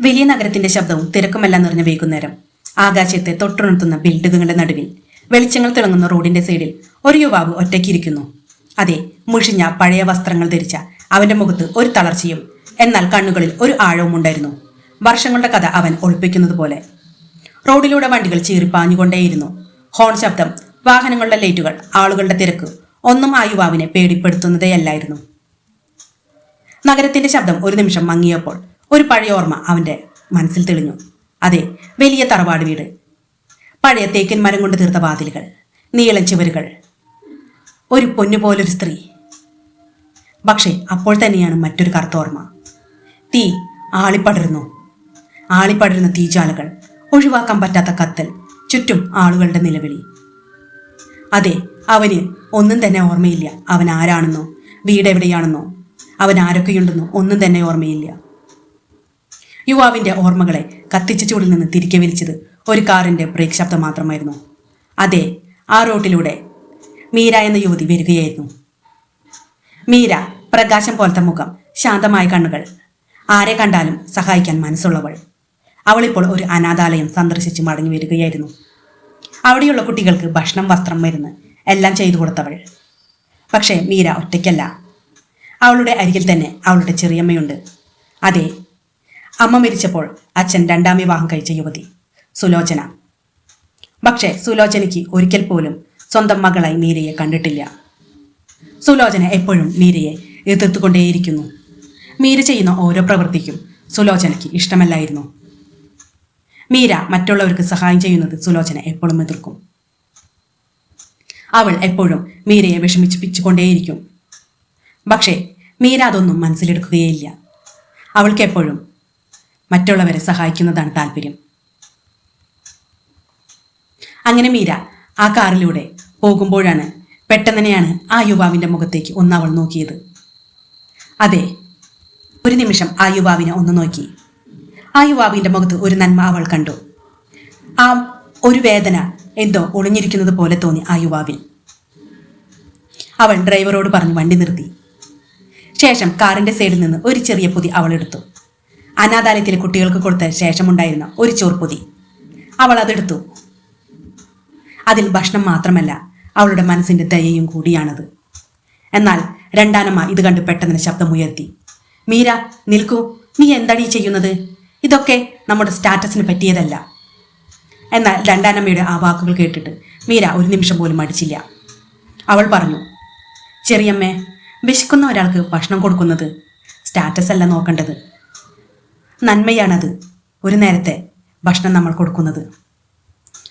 വലിയ നഗരത്തിന്റെ ശബ്ദവും തിരക്കുമെല്ലാം നിറഞ്ഞ വൈകുന്നേരം. ആകാശത്തെ തൊട്ടുണർത്തുന്ന ബിൽഡിങ്ങുകളുടെ നടുവിൽ വെളിച്ചങ്ങൾ തിളങ്ങുന്ന റോഡിന്റെ സൈഡിൽ ഒരു യുവാവ് ഒറ്റയ്ക്കിരിക്കുന്നു. അതെ മുഷിഞ്ഞ പഴയ വസ്ത്രങ്ങൾ ധരിച്ച അവന്റെ മുഖത്ത് ഒരു തളർച്ചയും എന്നാൽ കണ്ണുകളിൽ ഒരു ആഴവും ഉണ്ടായിരുന്നു. വർഷങ്ങളുടെ കഥ അവൻ ഒളിപ്പിക്കുന്നത് പോലെ. റോഡിലൂടെ വണ്ടികൾ ചീറിപ്പാഞ്ഞുകൊണ്ടേയിരുന്നു. ഹോൺ ശബ്ദം വാഹനങ്ങളുടെ ലൈറ്റുകൾ ആളുകളുടെ തിരക്ക് ഒന്നും ആ യുവാവിനെ പേടിപ്പെടുത്തുന്നതേയല്ലായിരുന്നു. നഗരത്തിന്റെ ശബ്ദം ഒരു നിമിഷം മങ്ങിയപ്പോൾ ഒരു പഴയ ഓർമ്മ അവന്റെ മനസ്സിൽ തെളിഞ്ഞു. അതെ വലിയ തറവാട് വീട്. പഴയ തേക്കൻ മരം കൊണ്ട് തീർത്ത വാതിലുകൾ നീളം ചുവരുകൾ. ഒരു പൊന്നു പോലൊരു സ്ത്രീ. പക്ഷേ അപ്പോൾ തന്നെയാണ് മറ്റൊരു കറുത്ത ഓർമ്മ. തീ ആളിപ്പടരുന്നു. ആളിപ്പടരുന്ന തീജാലകൾ ഒഴിവാക്കാൻ പറ്റാത്ത കത്തൽ ചുറ്റും ആളുകളുടെ നിലവിളി. അതെ അവന് ഒന്നും തന്നെ ഓർമ്മയില്ല. അവൻ ആരാണെന്നോ വീടെവിടെയാണെന്നോ അവൻ ആരൊക്കെയുണ്ടെന്നോ ഒന്നും തന്നെ ഓർമ്മയില്ല. യുവാവിന്റെ ഓർമ്മകളെ കത്തിച്ച ചൂടിൽ നിന്ന് തിരികെ വലിച്ചത് ഒരു കാറിന്റെ ബ്രേക്ക് ശബ്ദം മാത്രമായിരുന്നു. അതെ ആ റോട്ടിലൂടെ മീര എന്ന യുവതി വരികയായിരുന്നു. മീര പ്രകാശം പോലത്തെ മുഖം ശാന്തമായ കണ്ണുകൾ. ആരെ കണ്ടാലും സഹായിക്കാൻ മനസ്സുള്ളവൾ. അവളിപ്പോൾ ഒരു അനാഥാലയം സന്ദർശിച്ച് മടങ്ങി വരികയായിരുന്നു. അവിടെയുള്ള കുട്ടികൾക്ക് ഭക്ഷണം വസ്ത്രം മരുന്ന് എല്ലാം ചെയ്തു കൊടുത്തവൾ. പക്ഷേ മീര ഒറ്റയ്ക്കല്ല. അവളുടെ അരികിൽ തന്നെ അവളുടെ ചെറിയമ്മയുണ്ട്. അതെ അമ്മ മരിച്ചപ്പോൾ അച്ഛൻ രണ്ടാം വിവാഹം കഴിച്ച യുവതി സുലോചന. പക്ഷേ സുലോചനയ്ക്ക് ഒരിക്കൽ പോലും സ്വന്തം മകളായി മീരയെ കണ്ടിട്ടില്ല. സുലോചന എപ്പോഴും മീരയെ എതിർത്തുകൊണ്ടേയിരിക്കുന്നു. മീര ചെയ്യുന്ന ഓരോ പ്രവൃത്തിക്കും സുലോചനയ്ക്ക് ഇഷ്ടമല്ലായിരുന്നു. മീര മറ്റുള്ളവർക്ക് സഹായം ചെയ്യുന്നത് സുലോചന എപ്പോഴും എതിർക്കും. അവൾ എപ്പോഴും മീരയെ വിഷമിപ്പിച്ചുകൊണ്ടേയിരിക്കും. പക്ഷേ മീര അതൊന്നും മനസ്സിലെടുക്കുകയില്ല. അവൾക്ക് എപ്പോഴും മറ്റുള്ളവരെ സഹായിക്കുന്നതാണ് താല്പര്യം. അങ്ങനെ മീര ആ കാറിലൂടെ പോകുമ്പോഴാണ് പെട്ടെന്നെയാണ് ആ യുവാവിന്റെ മുഖത്തേക്ക് ഒന്ന് അവൾ നോക്കിയത്. അതെ ഒരു നിമിഷം ആ യുവാവിനെ ഒന്ന് നോക്കി. ആ യുവാവിന്റെ മുഖത്ത് ഒരു നന്മ അവൾ കണ്ടു. ആ ഒരു വേദന എന്തോ ഒളിഞ്ഞിരിക്കുന്നത് പോലെ തോന്നി ആ യുവാവിൽ. അവൾ ഡ്രൈവറോട് പറഞ്ഞു വണ്ടി നിർത്തി. ശേഷം കാറിന്റെ സൈഡിൽ നിന്ന് ഒരു ചെറിയ പൊതി അവൾ എടുത്തു. അനാഥാലയത്തിലെ കുട്ടികൾക്ക് കൊടുത്ത ശേഷമുണ്ടായിരുന്ന ഒരു ചോർപ്പൊതി. അവൾ അതെടുത്തു. അതിൽ ഭക്ഷണം മാത്രമല്ല അവളുടെ മനസ്സിന്റെ ദയയും കൂടിയാണത്. എന്നാൽ രണ്ടാനമ്മ ഇത് കണ്ട് പെട്ടെന്ന് ശബ്ദമുയർത്തി. മീര നിൽക്കൂ. നീ എന്താണ് ഈ ചെയ്യുന്നത്? ഇതൊക്കെ നമ്മുടെ സ്റ്റാറ്റസിന് പറ്റിയതല്ല. എന്നാൽ രണ്ടാനമ്മയുടെ ആ വാക്കുകൾ കേട്ടിട്ട് മീര ഒരു നിമിഷം പോലും അടിച്ചില്ല അവൾ പറഞ്ഞു ചെറിയമ്മേ വിശക്കുന്ന ഒരാൾക്ക് ഭക്ഷണം കൊടുക്കുന്നത് സ്റ്റാറ്റസ് അല്ല നോക്കേണ്ടത്. നന്മയാണത് ഒരു നേരത്തെ ഭക്ഷണം നമ്മൾ കൊടുക്കുന്നത്.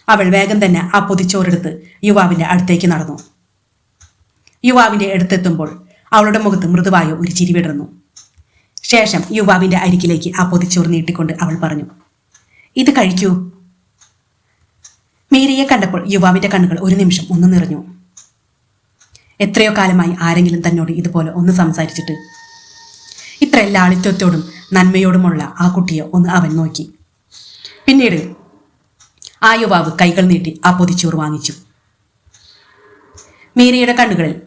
അവൾ വേഗം തന്നെ ആ പൊതിച്ചോറെടുത്ത് യുവാവിന്റെ അടുത്തേക്ക് നടന്നു. യുവാവിന്റെ അടുത്തെത്തുമ്പോൾ അവളുടെ മുഖത്ത് മൃദുവായ ഒരു ചിരി വിടർന്നു. ശേഷം യുവാവിന്റെ അരികിലേക്ക് ആ പൊതിച്ചോറ് നീട്ടിക്കൊണ്ട് അവൾ പറഞ്ഞു ഇത് കഴിക്കൂ. മീരയെ കണ്ടപ്പോൾ യുവാവിന്റെ കണ്ണുകൾ ഒരു നിമിഷം ഒന്ന് നിറഞ്ഞു. എത്രയോ കാലമായി ആരെങ്കിലും തന്നോട് ഇതുപോലെ ഒന്ന് സംസാരിച്ചിട്ട് ഇത്ര ലാളിത്യത്തോടും നന്മയോടുമുള്ള ആ കുട്ടിയെ ഒന്ന് അവൻ നോക്കി. പിന്നീട് ആ യുവാവ് കൈകൾ നീട്ടി ആ പൊതിച്ചോറ് വാങ്ങിച്ചു. മീരയുടെ കണ്ണുകളിൽ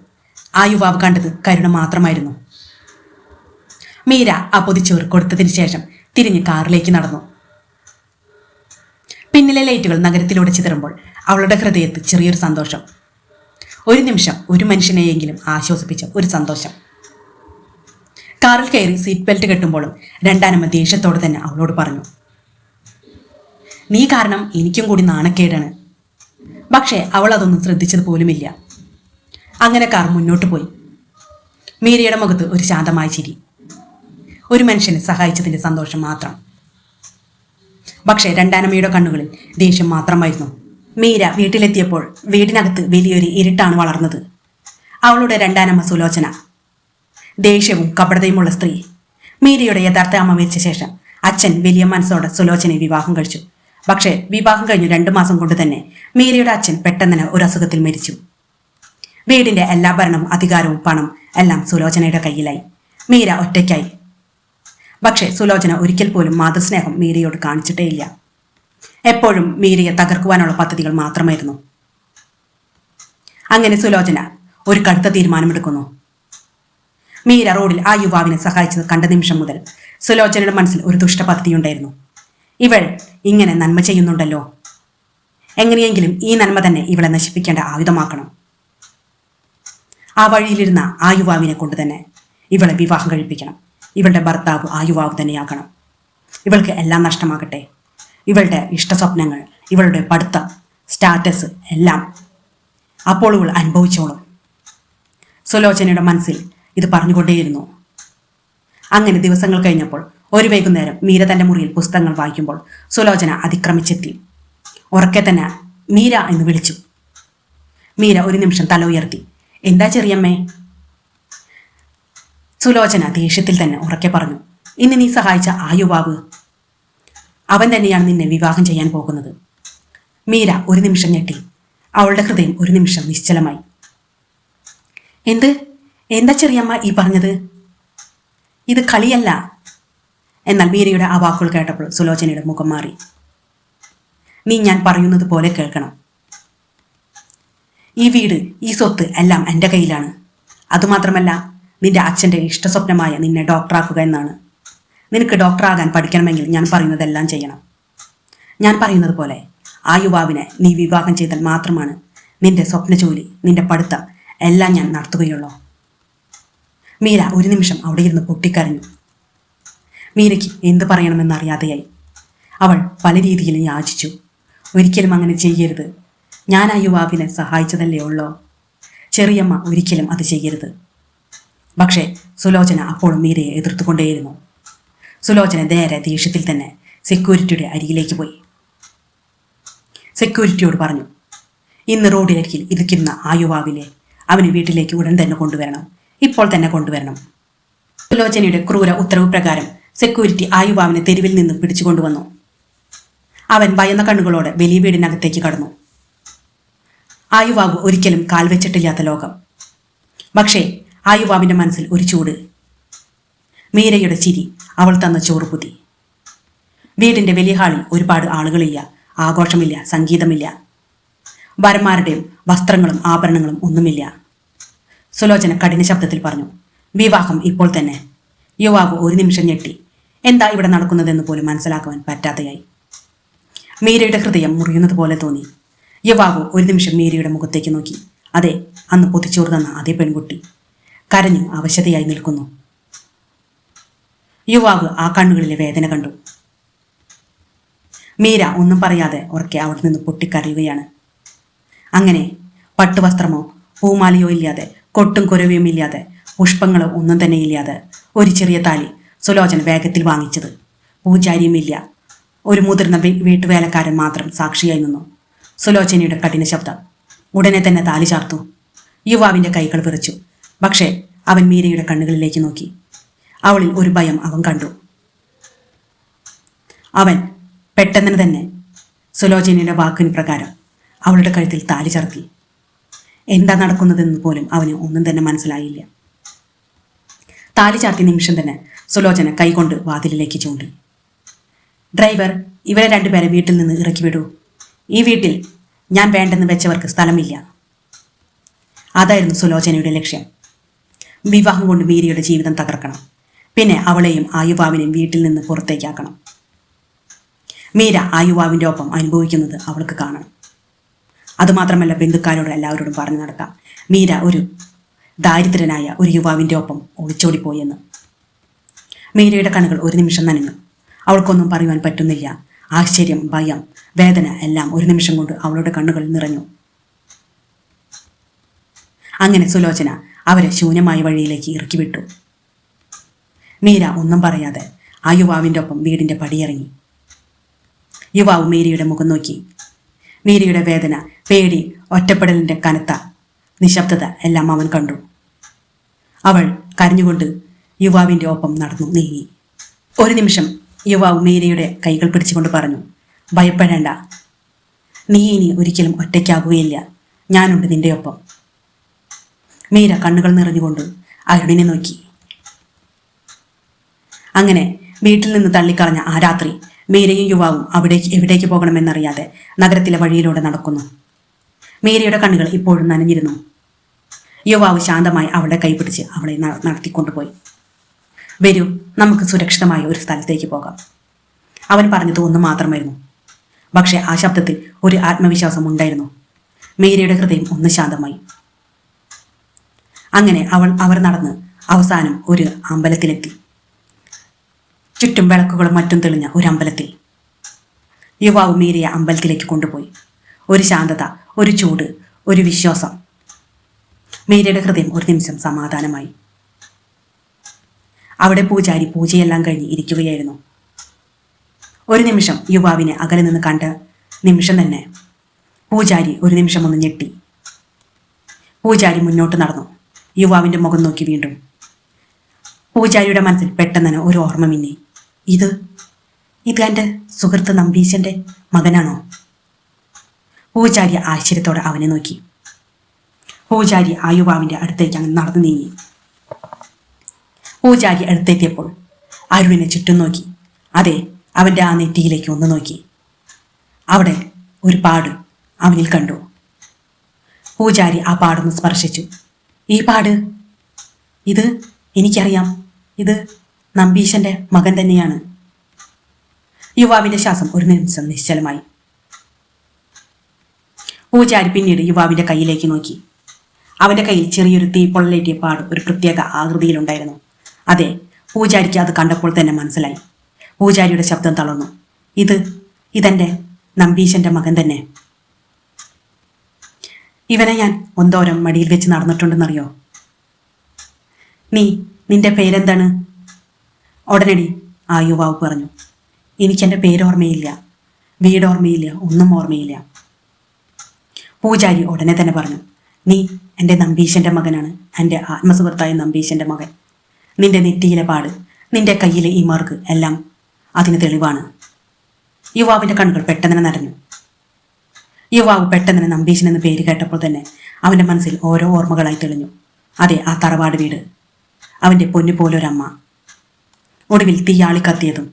ആ യുവാവ് കണ്ടത് കരുണ മാത്രമായിരുന്നു. മീര ആ പൊതിച്ചോറ് കൊടുത്തതിന് ശേഷം തിരിഞ്ഞ് കാറിലേക്ക് നടന്നു. പിന്നിലെ ലൈറ്റുകൾ നഗരത്തിലൂടെ ചിതറുമ്പോൾ അവളുടെ ഹൃദയത്ത് ചെറിയൊരു സന്തോഷം. ഒരു നിമിഷം ഒരു മനുഷ്യനെയെങ്കിലും ആശ്വസിപ്പിച്ച ഒരു സന്തോഷം. കാറിൽ കയറി സീറ്റ് ബെൽറ്റ് കെട്ടുമ്പോഴും രണ്ടാനമ്മ ദേഷ്യത്തോടെ തന്നെ അവളോട് പറഞ്ഞു നീ കാരണം എനിക്കും കൂടി നാണക്കേടാണ്. പക്ഷേ അവൾ അതൊന്നും ശ്രദ്ധിച്ചത് പോലുമില്ല. അങ്ങനെ കാർ മുന്നോട്ട് പോയി. മീരയുടെ മുഖത്ത് ഒരു ശാന്തമായ ചിരി. ഒരു മനുഷ്യനെ സഹായിച്ചതിന്റെ സന്തോഷം മാത്രം. പക്ഷേ രണ്ടാനമ്മയുടെ കണ്ണുകളിൽ ദേഷ്യം മാത്രമായിരുന്നു. മീര വീട്ടിലെത്തിയപ്പോൾ വീടിനകത്ത് വലിയൊരു ഇരുട്ടാണ് വളർന്നത്. അവളുടെ രണ്ടാനമ്മ സുലോചന ദേഷ്യവും കപടതയുമുള്ള സ്ത്രീ. മീരയുടെ യഥാർത്ഥ അമ്മ മരിച്ച ശേഷം അച്ഛൻ വലിയ മനസ്സോടെ സുലോചനെ വിവാഹം കഴിച്ചു. പക്ഷേ വിവാഹം കഴിഞ്ഞു രണ്ടു മാസം കൊണ്ട് തന്നെ മീരയുടെ അച്ഛൻ പെട്ടെന്ന് ഒരു അസുഖത്തിൽ മരിച്ചു. വീടിന്റെ എല്ലാ ഭരണവും അധികാരവും പണം എല്ലാം സുലോചനയുടെ കയ്യിലായി. മീര ഒറ്റയ്ക്കായി. പക്ഷേ സുലോചന ഒരിക്കൽ പോലും മാതൃസ്നേഹം മീരയോട് കാണിച്ചിട്ടേയില്ല. എപ്പോഴും മീരയെ തകർക്കുവാനുള്ള പദ്ധതികൾ മാത്രമായിരുന്നു. അങ്ങനെ സുലോചന ഒരു കടുത്ത തീരുമാനമെടുക്കുന്നു. മീര റോഡിൽ ആ യുവാവിനെ സഹായിച്ചത് കണ്ട നിമിഷം മുതൽ സുലോചനയുടെ മനസ്സിൽ ഒരു ദുഷ്ടപദ്ധതിയുണ്ടായിരുന്നു ഇവൾ ഇങ്ങനെ നന്മ ചെയ്യുന്നുണ്ടല്ലോ. എങ്ങനെയെങ്കിലും ഈ നന്മ തന്നെ ഇവളെ നശിപ്പിക്കേണ്ട ആയുധമാക്കണം. ആ വഴിയിലിരുന്ന ആ യുവാവിനെ കൊണ്ട് തന്നെ ഇവളെ വിവാഹം കഴിപ്പിക്കണം. ഇവളുടെ ഭർത്താവ് ആ യുവാവ് തന്നെയാകണം. ഇവൾക്ക് എല്ലാം നഷ്ടമാകട്ടെ. ഇവളുടെ ഇഷ്ടസ്വപ്നങ്ങൾ ഇവളുടെ പഠിത്തം സ്റ്റാറ്റസ് എല്ലാം അപ്പോൾ ഇവൾ അനുഭവിച്ചോളും. സുലോചനയുടെ മനസ്സിൽ ഇത് പറഞ്ഞുകൊണ്ടേയിരുന്നു. അങ്ങനെ ദിവസങ്ങൾ കഴിഞ്ഞപ്പോൾ ഒരു വൈകുന്നേരം മീര തന്റെ മുറിയിൽ പുസ്തകങ്ങൾ വായിക്കുമ്പോൾ സുലോചന അതിക്രമിച്ചെത്തി. ഉറക്കെ തന്നെ മീര എന്ന് വിളിച്ചു. മീര ഒരു നിമിഷം തല ഉയർത്തി. എന്താ ചെറിയമ്മേ? സുലോചന ദേഷ്യത്തിൽ തന്നെ ഉറക്കെ പറഞ്ഞു. ഇന്ന് നീ സഹായിച്ച ആ യുവാവ്? അവൻ തന്നെയാണ് നിന്നെ വിവാഹം ചെയ്യാൻ പോകുന്നത്. മീര ഒരു നിമിഷം ഞെട്ടി. അവളുടെ ഹൃദയം ഒരു നിമിഷം നിശ്ചലമായി. എന്ത്? എന്താ ചെറിയമ്മ ഈ പറഞ്ഞത്? ഇത് കളിയല്ല. എന്നാൽ മീരയുടെ ആ വാക്കുകൾ കേട്ടപ്പോൾ സുലോചനയുടെ മുഖം മാറി. നീ ഞാൻ പറയുന്നത് പോലെ കേൾക്കണം. ഈ വീട് ഈ സ്വത്ത് എല്ലാം എന്റെ കയ്യിലാണ്. അതുമാത്രമല്ല നിന്റെ അച്ഛന്റെ ഇഷ്ടസ്വപ്നമായ നിന്നെ ഡോക്ടറാക്കുക എന്നാണ്. നിനക്ക് ഡോക്ടറാകാൻ പഠിക്കണമെങ്കിൽ ഞാൻ പറയുന്നതെല്ലാം ചെയ്യണം. ഞാൻ പറയുന്നത് പോലെ ആ യുവാവിനെ നീ വിവാഹം ചെയ്താൽ മാത്രമാണ് നിന്റെ സ്വപ്ന ജോലി നിന്റെ പഠിത്തം എല്ലാം ഞാൻ നടത്തുകയുള്ളൂ. മീര ഒരു നിമിഷം അവിടെ ഇരുന്ന് പൊട്ടിക്കരഞ്ഞു. മീരയ്ക്ക് എന്ത് പറയണമെന്നറിയാതെയായി അവൾ പല രീതിയിലും യാചിച്ചു. ഒരിക്കലും അങ്ങനെ ചെയ്യരുത്. ഞാൻ ആ യുവാവിനെ സഹായിച്ചതല്ലേ ഉള്ളോ? ചെറിയമ്മ ഒരിക്കലും അത് ചെയ്യരുത്. പക്ഷേ സുലോചന അപ്പോഴും മീരയെ എതിർത്തുകൊണ്ടേയിരുന്നു. സുലോചന നേരെ ദേഷ്യത്തിൽ തന്നെ സെക്യൂരിറ്റിയുടെ അരികിലേക്ക് പോയി. സെക്യൂരിറ്റിയോട് പറഞ്ഞു ഇന്ന് റോഡിലരികിൽ ഇരിക്കുന്ന ആ യുവാവിനെ അവന് വീട്ടിലേക്ക് ഉടൻ തന്നെ കൊണ്ടുവരണം. ഇപ്പോൾ തന്നെ കൊണ്ടുവരണം. സുലോചനയുടെ ക്രൂര ഉത്തരവ് പ്രകാരം സെക്യൂരിറ്റി ആയുബാവിനെ തെരുവിൽ നിന്നും പിടിച്ചുകൊണ്ടുവന്നു. അവൻ ഭയന്ന കണ്ണുകളോടെ വലിയ വീടിനകത്തേക്ക് കടന്നു. ആയുവാവ് ഒരിക്കലും കാൽ വെച്ചിട്ടില്ലാത്ത ലോകം. പക്ഷേ ആയുവാവിന്റെ മനസ്സിൽ ഒരു ചൂട്. മീരയുടെ ചിരി അവൾ തന്ന ചോറ് പുതി. വീടിന്റെ വലിയ ഹാളിൽ ഒരുപാട് ആളുകളില്ല ആഘോഷമില്ല സംഗീതമില്ല. വരന്മാരുടെയും വസ്ത്രങ്ങളും ആഭരണങ്ങളും ഒന്നുമില്ല. സുലോചന കഠിന ശബ്ദത്തിൽ പറഞ്ഞു വിവാഹം ഇപ്പോൾ തന്നെ. യുവാവ് ഒരു നിമിഷം ഞെട്ടി എന്താ ഇവിടെ നടക്കുന്നതെന്ന് പോലും മനസ്സിലാക്കുവാൻ പറ്റാതെയായി മീരയുടെ ഹൃദയം മുറിയുന്നത് പോലെ തോന്നി. യുവാവ് ഒരു നിമിഷം മീരയുടെ മുഖത്തേക്ക് നോക്കി അതെ അന്ന് പൊതിച്ചോറ് തന്ന അതേ പെൺകുട്ടി. കരഞ്ഞു അവശതയായി നിൽക്കുന്നു. യുവാവ് ആ കണ്ണുകളിലെ വേദന കണ്ടു. മീര ഒന്നും പറയാതെ ഉറക്കെ അവിടെ നിന്ന് പൊട്ടിക്കരയുകയാണ്. അങ്ങനെ പട്ടുവസ്ത്രമോ പൂമാലയോ ഇല്ലാതെ കൊട്ടും കുരവിയും ഇല്ലാതെ പുഷ്പങ്ങളോ ഒന്നും തന്നെ ഇല്ലാതെ ഒരു ചെറിയ താലി സുലോചന വേഗത്തിൽ വാങ്ങിച്ചത്. പൂജാരിയുമില്ല. ഒരു മുതിർന്ന വീട്ടുവേലക്കാരൻ മാത്രം സാക്ഷിയായി നിന്നു. സുലോചനയുടെ കഠിന ശബ്ദം ഉടനെ തന്നെ താലി ചാർത്തു. യുവാവിന്റെ കൈകൾ വിറച്ചു. പക്ഷേ അവൻ മീരയുടെ കണ്ണുകളിലേക്ക് നോക്കി. അവളിൽ ഒരു ഭയം അവൻ കണ്ടു. അവൻ പെട്ടെന്ന് തന്നെ സുലോചനയുടെ വാക്കിന് പ്രകാരം അവളുടെ കഴുത്തിൽ താലി ചർത്തി. എന്താ നടക്കുന്നതെന്ന് പോലും അവന് ഒന്നും തന്നെ മനസ്സിലായില്ല. താലി ചാർത്തിയ നിമിഷം തന്നെ സുലോചന കൈകൊണ്ട് വാതിലിലേക്ക് ചൂണ്ടി. ഡ്രൈവർ ഇവരെ രണ്ടുപേരെ വീട്ടിൽ നിന്ന് ഇറക്കി വിടൂ. ഈ വീട്ടിൽ ഞാൻ വേണ്ടെന്ന് വെച്ചവർക്ക് സ്ഥലമില്ല. അതായിരുന്നു സുലോചനയുടെ ലക്ഷ്യം. വിവാഹം കൊണ്ട് മീരിയുടെ ജീവിതം തകർക്കണം. പിന്നെ അവളെയും ആ യുവാവിനെയും വീട്ടിൽ നിന്ന് പുറത്തേക്കാക്കണം. മീര ആ യുവാവിന്റെ ഒപ്പം അനുഭവിക്കുന്നത് അവൾക്ക് കാണണം. അതുമാത്രമല്ല ബന്ധുക്കാരോട് എല്ലാവരോടും പറഞ്ഞു നടക്കാം. മീര ഒരു ദാരിദ്രനായ ഒരു യുവാവിന്റെ ഒപ്പം ഒളിച്ചോടിപ്പോയെന്ന്. മീരയുടെ കണ്ണുകൾ ഒരു നിമിഷം നനഞ്ഞു. അവൾക്കൊന്നും പറയുവാൻ പറ്റുന്നില്ല. ആശ്ചര്യം ഭയം വേദന എല്ലാം ഒരു നിമിഷം കൊണ്ട് അവളുടെ കണ്ണുകളിൽ നിറഞ്ഞു. അങ്ങനെ സുലോചന അവരെ ശൂന്യമായ വഴിയിലേക്ക് ഇറക്കി വിട്ടു. മീര ഒന്നും പറയാതെ ആ യുവാവിന്റെ ഒപ്പം വീടിന്റെ പടിയിറങ്ങി. യുവാവ് മീരയുടെ മുഖം നോക്കി മീരയുടെ വേദന പേടി ഒറ്റപ്പെടലിന്റെ കനത്ത നിശബ്ദത എല്ലാം അവൻ കണ്ടു. അവൾ കരഞ്ഞുകൊണ്ട് യുവാവിന്റെ ഒപ്പം നടന്നു നീങ്ങി. ഒരു നിമിഷം യുവാവ് മീരയുടെ കൈകൾ പിടിച്ചുകൊണ്ട് പറഞ്ഞു ഭയപ്പെടേണ്ട. നീ ഇനി ഒരിക്കലും ഒറ്റയ്ക്കാകുകയില്ല. ഞാനുണ്ട് നിന്റെ ഒപ്പം. മീര കണ്ണുകൾ നിറഞ്ഞുകൊണ്ട് അരുണിനെ നോക്കി. അങ്ങനെ വീട്ടിൽ നിന്ന് തള്ളിക്കളഞ്ഞ ആ രാത്രി മീരയും യുവാവും അവിടേക്ക് എവിടേക്ക് പോകണമെന്നറിയാതെ നഗരത്തിലെ വഴിയിലൂടെ നടക്കുന്നു. മീരയുടെ കണ്ണുകൾ ഇപ്പോഴും നനഞ്ഞിരുന്നു. യുവാവ് ശാന്തമായി അവളെ കൈപിടിച്ച് അവളെ നടത്തിക്കൊണ്ടുപോയി. വരൂ നമുക്ക് സുരക്ഷിതമായ ഒരു സ്ഥലത്തേക്ക് പോകാം. അവൻ പറഞ്ഞത് ഒന്ന് മാത്രമായിരുന്നു. പക്ഷേ ആ ശബ്ദത്തിൽ ഒരു ആത്മവിശ്വാസം ഉണ്ടായിരുന്നു. മേരിയുടെ ഹൃദയം ഒന്ന് ശാന്തമായി. അങ്ങനെ അവൾ അവർ നടന്ന് അവസാനം ഒരു അമ്പലത്തിലെത്തി. ചുറ്റും വിളക്കുകളും മറ്റും തെളിഞ്ഞ ഒരു അമ്പലത്തിൽ യുവാവ് മീരയെ അമ്പലത്തിലേക്ക് കൊണ്ടുപോയി. ഒരു ശാന്തത ഒരു ചൂട് ഒരു വിശ്വാസം. മീരയുടെ ഹൃദയം ഒരു നിമിഷം സമാധാനമായി. അവിടെ പൂജാരി പൂജയെല്ലാം കഴിഞ്ഞ് ഇരിക്കുകയായിരുന്നു. ഒരു നിമിഷം യുവാവിനെ അകലെ നിന്ന് കണ്ട നിമിഷം തന്നെ പൂജാരി ഒരു നിമിഷം ഒന്ന് ഞെട്ടി. പൂജാരി മുന്നോട്ട് നടന്നു. യുവാവിന്റെ മുഖം നോക്കി വീണ്ടും. പൂജാരിയുടെ മനസ്സിൽ പെട്ടെന്ന് ഒരു ഓർമ്മ മിന്നി. ഇത്? ഇത് എന്റെ സുഹൃത്ത് നമ്പീശന്റെ മകനാണോ? പൂജാരി ആശ്ചര്യത്തോടെ അവനെ നോക്കി. പൂജാരി ആ യുവാവിന്റെ അടുത്തേക്ക് അങ്ങ് നടന്നു നീങ്ങി. പൂജാരി അടുത്തെത്തിയപ്പോൾ അരുവിനെ ചുറ്റും നോക്കി. അതെ അവന്റെ ആ നെറ്റിയിലേക്ക് ഒന്ന് നോക്കി. അവിടെ ഒരു പാട് അവനിൽ കണ്ടു. പൂജാരി ആ പാടൊന്ന് സ്പർശിച്ചു. ഈ പാട്? ഇത് എനിക്കറിയാം. ഇത് നമ്പീശന്റെ മകൻ തന്നെയാണ്. യുവാവിന്റെ ശ്വാസം ഒരു നിമിഷം നിശ്ചലമായി. പൂജാരി പിന്നീട് യുവാവിന്റെ കയ്യിലേക്ക് നോക്കി. അവന്റെ കയ്യിൽ ചെറിയൊരു തീപ്പൊള്ളലേറ്റിയ പാട് ഒരു പ്രത്യേക ആകൃതിയിലുണ്ടായിരുന്നു. അതെ പൂജാരിക്ക് അത് കണ്ടപ്പോൾ തന്നെ മനസ്സിലായി. പൂജാരിയുടെ ശബ്ദം തളർന്നു. ഇത് ഇതെന്റെ നമ്പീശന്റെ മകൻ തന്നെ. ഇവനെ ഞാൻ ഒന്തോരം മടിയിൽ വെച്ച് നടന്നിട്ടുണ്ടെന്നറിയോ? നീ നിന്റെ പേരെന്താണ്? ഉടനടി ആ യുവാവ് പറഞ്ഞു എനിക്കെന്റെ പേരോർമ്മയില്ല വീടോർമ്മയില്ല ഒന്നും ഓർമ്മയില്ല. പൂജാരി ഉടനെ തന്നെ പറഞ്ഞു നീ എന്റെ നമ്പീശന്റെ മകനാണ് എന്റെ ആത്മസുഹൃത്തായ നമ്പീശന്റെ മകൻ. നിന്റെ നെറ്റിയിലെ പാട് നിന്റെ കയ്യിലെ ഈ മാർക്ക് എല്ലാം അതിന് തെളിവാണ്. യുവാവിന്റെ കണ്ണുകൾ പെട്ടെന്ന് നിറഞ്ഞു യുവാവ് പെട്ടെന്ന് നമ്പീശൻ എന്ന് പേര് കേട്ടപ്പോൾ തന്നെ അവന്റെ മനസ്സിൽ ഓരോ ഓർമ്മകളായി തെളിഞ്ഞു. അതെ ആ തറവാട് വീട്. അവന്റെ പൊന്നു പോലൊരമ്മ. ഒടുവിൽ തീയാളി കത്തിയതും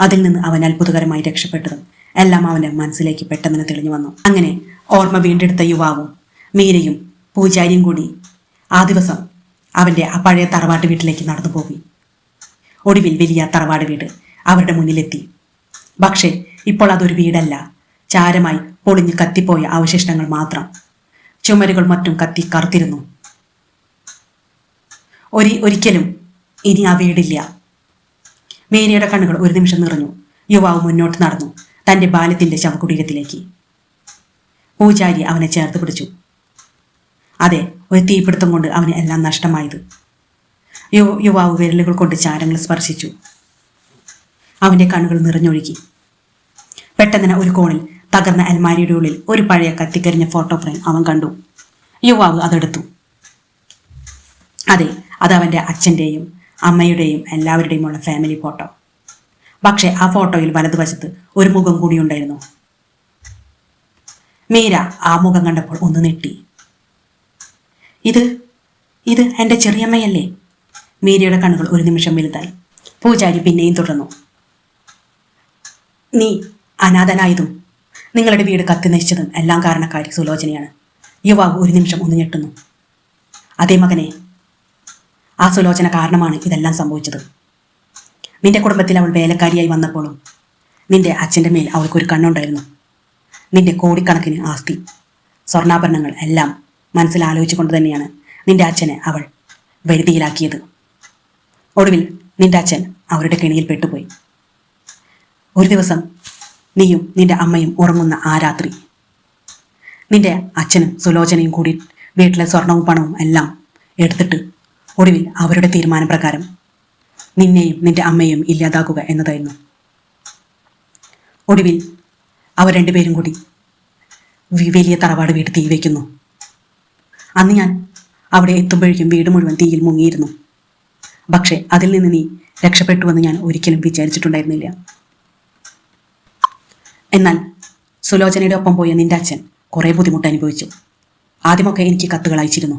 അതിൽ നിന്ന് അവൻ അത്ഭുതകരമായി രക്ഷപ്പെട്ടതും എല്ലാം അവന്റെ മനസ്സിലേക്ക് പെട്ടെന്ന് തെളിഞ്ഞു വന്നു. അങ്ങനെ ഓർമ്മ വീണ്ടെടുത്ത യുവാവും മീരയും പൂജാരിയും കൂടി ആ ദിവസം അവന്റെ ആ പഴയ തറവാട് വീട്ടിലേക്ക് നടന്നു പോയി. ഒടുവിൽ വലിയ തറവാട് വീട് അവരുടെ മുന്നിലെത്തി. പക്ഷേ ഇപ്പോൾ അതൊരു വീടല്ല. ചാരമായി പൊളിഞ്ഞ് കത്തിപ്പോയ അവശിഷ്ടങ്ങൾ മാത്രം ചുമരുകൾ മറ്റും കത്തി കറുത്തിരുന്നു. ഒരി ഒരിക്കലും ഇനി ആ വീടില്ല. മേരിയുടെ കണ്ണുകൾ ഒരു നിമിഷം നിറഞ്ഞു. യുവാവ് മുന്നോട്ട് നടന്നു തന്റെ ബാല്യത്തിന്റെ ശവകുടീരത്തിലേക്ക്. പൂജാരി അവനെ ചേർത്ത് പിടിച്ചു. അതെ ഒരു തീപിടുത്തം കൊണ്ട് അവന് എല്ലാം നഷ്ടമായത്. യു യുവാവ് വിരലുകൾ കൊണ്ട് ചാരങ്ങൾ സ്പർശിച്ചു. അവന്റെ കണ്ണുകൾ നിറഞ്ഞൊഴുകി. പെട്ടെന്ന് ഒരു കോണിൽ തകർന്ന അൽമാരിയുടെ ഉള്ളിൽ ഒരു പഴയ കത്തിക്കരിഞ്ഞ ഫോട്ടോ ഫ്രെയിം അവൻ കണ്ടു. യുവാവ് അതെടുത്തു. അതെ അത് അവന്റെ അച്ഛന്റെയും അമ്മയുടെയും എല്ലാവരുടെയും ഉള്ള ഫാമിലി ഫോട്ടോ പക്ഷേ ആ ഫോട്ടോയിൽ വലതുവശത്ത് ഒരു മുഖം കൂടി ഉണ്ടായിരുന്നു. മീര ആ മുഖം കണ്ടപ്പോൾ ഒന്ന് നെട്ടി ഇത് ഇത് എന്റെ ചെറിയമ്മയല്ലേ? മീരയുടെ കണ്ണുകൾ ഒരു നിമിഷം വലുതായി പൂജാരി പിന്നെയും തുടർന്നു. നീ അനാഥനായതും നിങ്ങളുടെ വീട് കത്തി നശിച്ചതും എല്ലാം കാരണക്കാരി സുലോചനയാണ്. യുവാവ് ഒരു നിമിഷം ഒന്ന് ഞെട്ടുന്നു. അതേ മകനെ ആ സുലോചന കാരണമാണ് ഇതെല്ലാം സംഭവിച്ചത്. നിന്റെ കുടുംബത്തിൽ അവൾ വേലക്കാരിയായി വന്നപ്പോഴും നിന്റെ അച്ഛന്റെ മേൽ അവൾക്കൊരു കണ്ണുണ്ടായിരുന്നു. നിന്റെ കോടിക്കണക്കിന് ആസ്തി സ്വർണാഭരണങ്ങൾ എല്ലാം മനസ്സിൽ ആലോചിച്ചുകൊണ്ട് തന്നെയാണ് നിന്റെ അച്ഛനെ അവൾ വരുതിയിലാക്കിയത് ഒടുവിൽ നിന്റെ അച്ഛൻ അവരുടെ കെണിയിൽ പെട്ടുപോയി. ഒരു ദിവസം നീയും നിന്റെ അമ്മയും ഉറങ്ങുന്ന ആ രാത്രി നിന്റെ അച്ഛനും സുലോചനയും കൂടി വീട്ടിലെ സ്വർണവും പണവും എല്ലാം എടുത്തിട്ട് ഒടുവിൽ അവരുടെ തീരുമാനപ്രകാരം നിന്നെയും നിന്റെ അമ്മയും ഇല്ലാതാക്കുക എന്നതായിരുന്നു. ഒടുവിൽ അവർ രണ്ടുപേരും കൂടി വലിയ തറവാട് വീട് തീ വയ്ക്കുന്നു അന്ന് ഞാൻ അവിടെ എത്തുമ്പോഴേക്കും വീട് മുഴുവൻ തീയിൽ മുങ്ങിയിരുന്നു. പക്ഷേ അതിൽ നിന്ന് നീ രക്ഷപ്പെട്ടുവെന്ന് ഞാൻ ഒരിക്കലും വിചാരിച്ചിട്ടുണ്ടായിരുന്നില്ല. എന്നാൽ സുലോചനയുടെ ഒപ്പം പോയ നിന്റെ അച്ഛൻ കുറേ ബുദ്ധിമുട്ട് അനുഭവിച്ചു. ആദ്യമൊക്കെ എനിക്ക് കത്തുകൾ അയച്ചിരുന്നു.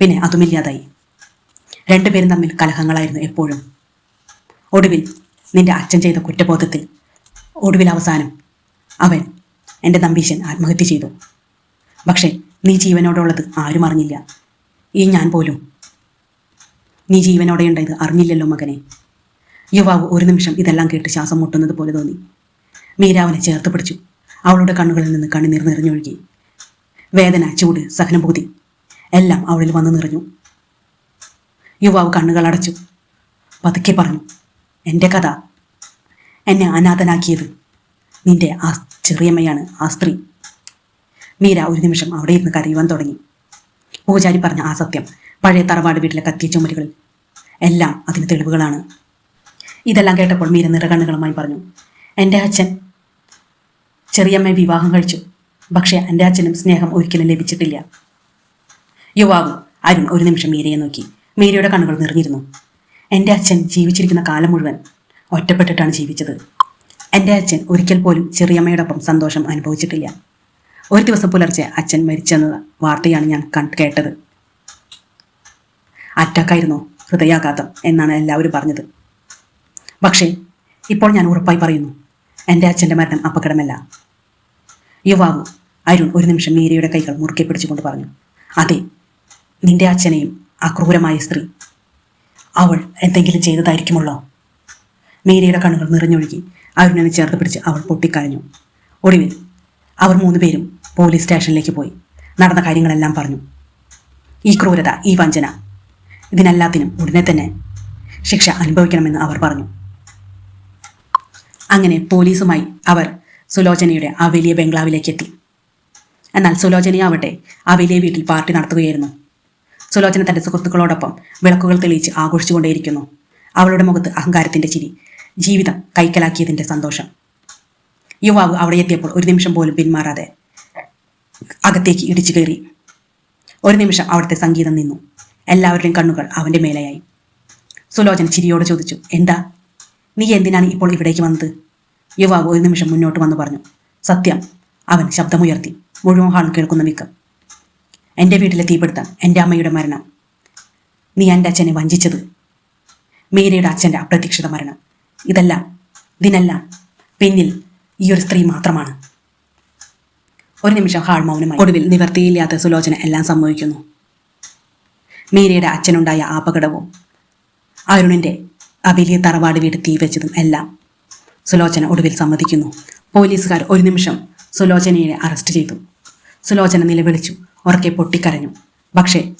പിന്നെ അതുമില്ലാതായി. രണ്ടുപേരും തമ്മിൽ കലഹങ്ങളായിരുന്നു എപ്പോഴും. ഒടുവിൽ നിന്റെ അച്ഛൻ ചെയ്ത കുറ്റബോധത്തിൽ ഒടുവിൽ അവസാനം അവൻ എന്റെ നമ്പീശൻ ആത്മഹത്യ ചെയ്തു. പക്ഷേ നീ ജീവനോടുള്ളത് ആരും അറിഞ്ഞില്ല. ഈ ഞാൻ പോലും. നീ ജീവനോടെ ഉണ്ടായത് അറിഞ്ഞില്ലല്ലോ മകനെ. യുവാവ് ഒരു നിമിഷം ഇതെല്ലാം കേട്ട് ശ്വാസം മുട്ടുന്നത് പോലെ തോന്നി. മീര അവനെ ചേർത്ത് പിടിച്ചു. അവളുടെ കണ്ണുകളിൽ നിന്ന് കണ്ണുനീർ നിറഞ്ഞൊഴുകി. വേദന ചൂട് സഹനഭൂതി എല്ലാം അവളിൽ വന്നു നിറഞ്ഞു. യുവാവ് കണ്ണുകൾ അടച്ചു. പതുക്കെ പറഞ്ഞു എന്റെ കഥ. എന്നെ അനാഥനാക്കിയത് നിന്റെ ആ ചെറിയമ്മയാണ് ആ സ്ത്രീ. മീര ഒരു നിമിഷം അവിടെ ഇരുന്ന് കരയുവാൻ തുടങ്ങി. പൂജാരി പറഞ്ഞ ആ സത്യം പഴയ തറവാട് വീട്ടിലെ കത്തിയ ചുമലുകളിൽ എല്ലാം അതിന് തെളിവുകളാണ്. ഇതെല്ലാം കേട്ടപ്പോൾ മീര നിറകണ്ണുകളുമായി പറഞ്ഞു എന്റെ അച്ഛൻ ചെറിയമ്മയെ വിവാഹം കഴിച്ചു. പക്ഷേ എന്റെ അച്ഛനും സ്നേഹം ഒരിക്കലും ലഭിച്ചിട്ടില്ല. യുവാവ് അരുൺ ഒരു നിമിഷം മീരയെ നോക്കി. മീരയുടെ കണ്ണുകൾ നിറഞ്ഞിരുന്നു. എന്റെ അച്ഛൻ ജീവിച്ചിരിക്കുന്ന കാലം മുഴുവൻ ഒറ്റപ്പെട്ടിട്ടാണ് ജീവിച്ചത്. എന്റെ അച്ഛൻ ഒരിക്കൽ പോലും ചെറിയമ്മയോടൊപ്പം സന്തോഷം അനുഭവിച്ചിട്ടില്ല. ഒരു ദിവസം പുലർച്ചെ അച്ഛൻ മരിച്ചെന്ന വാർത്തയാണ് ഞാൻ കേട്ടത്. അറ്റാക്കായിരുന്നു? ഹൃദയാഘാതം എന്നാണ് എല്ലാവരും പറഞ്ഞത്. പക്ഷേ ഇപ്പോൾ ഞാൻ ഉറപ്പായി പറയുന്നു എന്റെ അച്ഛന്റെ മരണം അപകടമല്ല. യുവാവ് അരുൺ ഒരു നിമിഷം മീരയുടെ കൈകൾ മുറുക്കി പിടിച്ചുകൊണ്ട് പറഞ്ഞു അതെ നിന്റെ അച്ഛനെയും ആ ക്രൂരമായ സ്ത്രീ. അവൾ എന്തെങ്കിലും ചെയ്തതായിരിക്കുമല്ലോ? മീരയുടെ കണ്ണുകൾ നിറഞ്ഞൊഴുകി അരുണിനെ ചേർത്ത് പിടിച്ച് അവൾ പൊട്ടിക്കരഞ്ഞു. ഒടുവിൽ അവർ മൂന്നുപേരും പോലീസ് സ്റ്റേഷനിലേക്ക് പോയി. നടന്ന കാര്യങ്ങളെല്ലാം പറഞ്ഞു. ഈ ക്രൂരത ഈ വഞ്ചന ഇതിനെല്ലാത്തിനും ഉടനെ തന്നെ ശിക്ഷ അനുഭവിക്കണമെന്ന് അവർ പറഞ്ഞു. അങ്ങനെ പോലീസുമായി അവർ സുലോചനയുടെ ആ വലിയ ബംഗ്ലാവിലേക്ക് എത്തി. എന്നാൽ സുലോചനയാവട്ടെ ആ വലിയ വീട്ടിൽ പാർട്ടി നടത്തുകയായിരുന്നു. സുലോചന തന്റെ സുഹൃത്തുക്കളോടൊപ്പം വിളക്കുകൾ തെളിയിച്ച് ആഘോഷിച്ചുകൊണ്ടേയിരിക്കുന്നു. അവളുടെ മുഖത്ത് അഹങ്കാരത്തിന്റെ ചിരി ജീവിതം കൈക്കലാക്കിയതിന്റെ സന്തോഷം. യുവാവ് അവിടെ എത്തിയപ്പോൾ ഒരു നിമിഷം പോലും പിന്മാറാതെ അകത്തേക്ക് ഇടിച്ചു കയറി. ഒരു നിമിഷം അവിടുത്തെ സംഗീതം നിന്നു. എല്ലാവരുടെയും കണ്ണുകൾ അവന്റെ മേലെയായി. സുലോചന ചിരിയോട് ചോദിച്ചു എന്താ? നീ എന്തിനാണ് ഇപ്പോൾ ഇവിടേക്ക് വന്നത്? യുവാവ് ഒരു നിമിഷം മുന്നോട്ട് വന്നു പറഞ്ഞു. സത്യം അവൻ ശബ്ദമുയർത്തി. മുഴുവൻ ഹാളും കേൾക്കുന്ന മിക്കം എന്റെ വീട്ടിലെ തീപിടുത്തം എന്റെ അമ്മയുടെ മരണം. നീ എന്റെ അച്ഛനെ വഞ്ചിച്ചത്. മീരയുടെ അച്ഛന്റെ അപ്രതീക്ഷിത മരണം. ഇതെല്ലാം ഇതിനെല്ലാം പിന്നിൽ ഈ ഒരു സ്ത്രീ മാത്രമാണ്. ഒരു നിമിഷം ഹാൾ മൗനമായി. ഒടുവിൽ നിവർത്തിയില്ലാത്ത സുലോചന എല്ലാം സംഭവിക്കുന്നു. മീരയുടെ അച്ഛനുണ്ടായ അപകടവും അരുണിന്റെ ആ വലിയ തറവാട് വീട് തീവച്ചതും എല്ലാം സുലോചന ഒടുവിൽ സമ്മതിക്കുന്നു. പോലീസുകാർ ഒരു നിമിഷം സുലോചനയെ അറസ്റ്റ് ചെയ്തു. സുലോചന നിലവിളിച്ചു. ഉറക്കെ പൊട്ടിക്കരഞ്ഞു. പക്ഷേ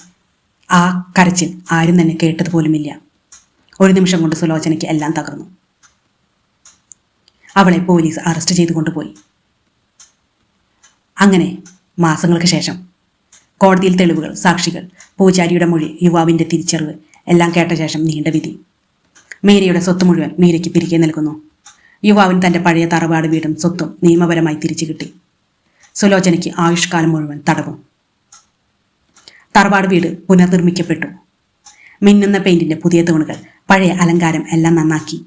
ആ കരച്ചിൽ ആരും തന്നെ കേട്ടതുപോലുമില്ല ഒരു നിമിഷം കൊണ്ട് സുലോചനയ്ക്ക് എല്ലാം തകർന്നു. അവളെ പോലീസ് അറസ്റ്റ് ചെയ്തു കൊണ്ടുപോയി. അങ്ങനെ മാസങ്ങൾക്ക് ശേഷം കോടതിയിൽ തെളിവുകൾ സാക്ഷികൾ പൂജാരിയുടെ മൊഴി യുവാവിന്റെ തിരിച്ചറിവ് എല്ലാം കേട്ട ശേഷം നീണ്ട വിധി. മീരയുടെ സ്വത്ത് മുഴുവൻ മീരയ്ക്ക് തിരികെ നൽകുന്നു. യുവാവിന് തന്റെ പഴയ തറവാട് വീടും സ്വത്തും നിയമപരമായി തിരിച്ചു കിട്ടി. സുലോചനയ്ക്ക് ആയുഷ്കാലം മുഴുവൻ തടവും. തറവാട് വീട് പുനർനിർമ്മിക്കപ്പെട്ടു. മിന്നുന്ന പെയിന്റിന്റെ പുതിയ തൂണുകൾ പഴയ അലങ്കാരം എല്ലാം നന്നാക്കി.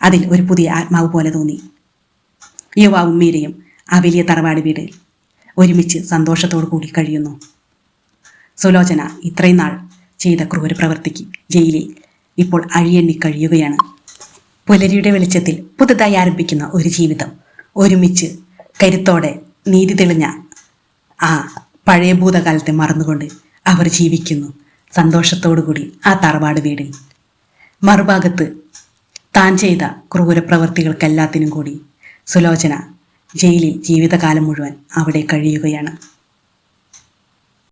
അതിൽ ഒരു പുതിയ ആത്മാവ് പോലെ തോന്നി. യുവാവും മീരയും ആ വലിയ തറവാട് വീട് ഒരുമിച്ച് സന്തോഷത്തോടു കൂടി കഴിയുന്നു. സുലോചന ഇത്രയും നാൾ ചെയ്ത ക്രൂര പ്രവർത്തിക്ക് ജയിലിൽ ഇപ്പോൾ അഴിയെണ്ണി കഴിയുകയാണ്. പുലരിയുടെ വെളിച്ചത്തിൽ പുതുതായി ആരംഭിക്കുന്ന ഒരു ജീവിതം ഒരുമിച്ച് കരുത്തോടെ നീതി തെളിഞ്ഞ ആ പഴയ ഭൂതകാലത്തെ മറന്നുകൊണ്ട് അവർ ജീവിക്കുന്നു. സന്തോഷത്തോടുകൂടി ആ തറവാട് വീടിൽ. മറുഭാഗത്ത് താൻ ചെയ്ത ക്രൂരപ്രവർത്തികൾക്കെല്ലാത്തിനും കൂടി സുലോചന ജയിലിൽ ജീവിതകാലം മുഴുവൻ അവിടെ കഴിയുകയാണ്.